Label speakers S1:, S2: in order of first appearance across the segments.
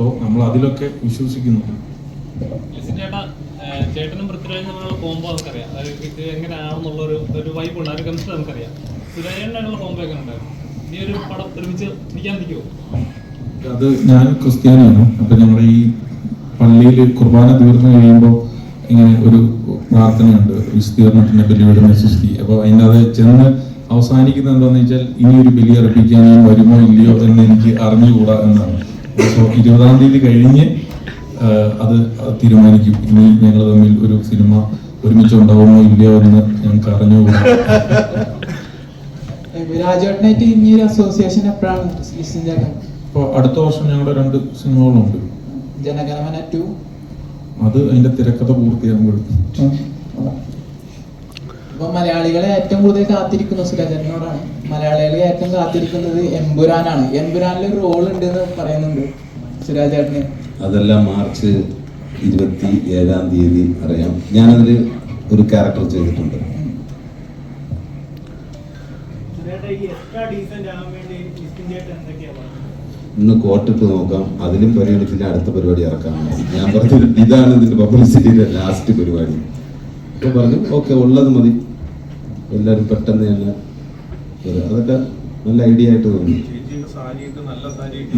S1: So നമ്മൾ അതിലൊക്കെ വിശ്വസിക്കുന്നു.
S2: ലിസി ചേട്ടാ ഏഹ് ചേട്ടനും പൃഥ്വിരാജും തമ്മിലുള്ള കോംബോ നമുക്കറിയാം. അതായത് ഇത് എങ്ങനെയാണെന്നുള്ള ഒരു ഒരു വൈബ് ഉണ്ട്. ആ ഒരു കെമിസ്ട്രി നമുക്കറിയാം. സുരേഷനായിട്ടുള്ള കോംബോ ഒക്കെ ഉണ്ടായിരുന്നു ഈ ഒരു പടം ഒരുമിച്ച് പിടിക്കാൻ പറ്റുമോ
S1: അത് ഞാൻ ക്രിസ്ത്യാനിയാണ്. അപ്പൊ ഞങ്ങളുടെ ഈ പള്ളിയിൽ കുർബാന തീർന്നു കഴിയുമ്പോൾ ഇങ്ങനെ ഒരു പ്രാർത്ഥനയുണ്ട്. വിസ്തീർണത്തിന്റെ ബലിയുടെ സൃഷ്ടി അപ്പൊ അതിന്റെ അത് ചെന്ന് അവസാനിക്കുന്ന എന്താണെന്ന് വെച്ചാൽ ഇനി ഒരു ബലി അർപ്പിക്കാൻ വരുമോ ഇല്ലയോ എന്ന് എനിക്ക് അറിഞ്ഞുകൂടാ എന്നാണ്. ഇരുപതാം തീയതി കഴിഞ്ഞ് അത് തീരുമാനിക്കും. ഇനി ഞങ്ങൾ തമ്മിൽ ഒരു സിനിമ ഒരുമിച്ച് ഉണ്ടാവുമോ ഇല്ലയോ എന്ന് ഞങ്ങൾക്ക് അറിഞ്ഞു
S3: രാജേട്ടനായിട്ട് ഇനി ഒരു അസോസിയേഷൻ എപ്പോഴാണ്
S1: അടുത്ത വർഷം ഞങ്ങളുടെ രണ്ട് സിനിമകളുണ്ട്.
S3: ജനഗണമന ടു.
S1: അത് അതിന്റെ തിരക്കഥ പൂർത്തിയാകുമ്പോഴും.
S3: അപ്പൊ മലയാളികളെ ഏറ്റവും കൂടുതൽ കാത്തിരിക്കുന്ന സുരേന്ദ്രനോടാണ്. മലയാളികളെ ഏറ്റവും കാത്തിരിക്കുന്നത് എമ്പുരാനാണ്. എമ്പുരാനിൽ ഒരു റോൾ ഉണ്ട് എന്ന് പറയുന്നുണ്ട് സുരാജേട്ടന്.
S4: അതെല്ലാം മാർച്ച് ഇരുപത്തി ഏഴാം തീയതി അറിയാം. ഞാനതിൽ ഒരു ക്യാരക്ടർ ചെയ്തിട്ടുണ്ട്. ഇന്ന് കോട്ടിട്ട് നോക്കാം. അതിലും പരിഗണിച്ചില്ല അടുത്ത പരിപാടി ഇറക്കാം ഞാൻ പറഞ്ഞു ഇതാണ് ഇതിന്റെ പബ്ലിസിറ്റിയുടെ ലാസ്റ്റ് പരിപാടി. അപ്പൊ പറഞ്ഞു ഓക്കെ ഉള്ളത് മതി. എല്ലാവരും പെട്ടെന്ന് തന്നെ. അതൊക്കെ നല്ല ഐഡിയ ആയിട്ട് തോന്നി.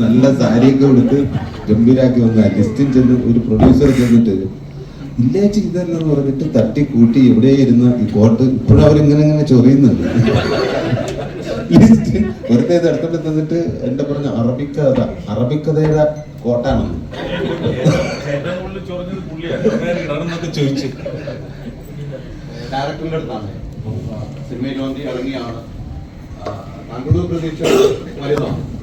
S4: നല്ല സാരിയൊക്കെ കൊടുത്ത് ഗംഭീരാക്കി വന്ന ലിസ്റ്റിൽ ചെന്ന് ഒരു പ്രൊഡ്യൂസർ ചെന്നിട്ട് ഇല്ലാച്ചി ഇതല്ല എന്ന് പറഞ്ഞിട്ട് തട്ടി കൂട്ടി എവിടെ ഇരുന്ന ഈ കോട്ട്? ഇപ്പോഴും അവരിങ്ങനെ ഇങ്ങനെ ചൊറിയുന്നുണ്ട്. വെറുതെ ഇത് എടുത്തോണ്ട് തന്നിട്ട് എന്റെ പറഞ്ഞ അറബിക്കഥ അറബിക്കഥയുടെ കോട്ടാണെന്ന്. ഡയറക്ടറിന്റെ അടുത്താണ്. സിനിമയിൽ വന്നി ഇറങ്ങിയാണ്. താങ്കളുടെ പ്രതീക്ഷ വലുതാണ്.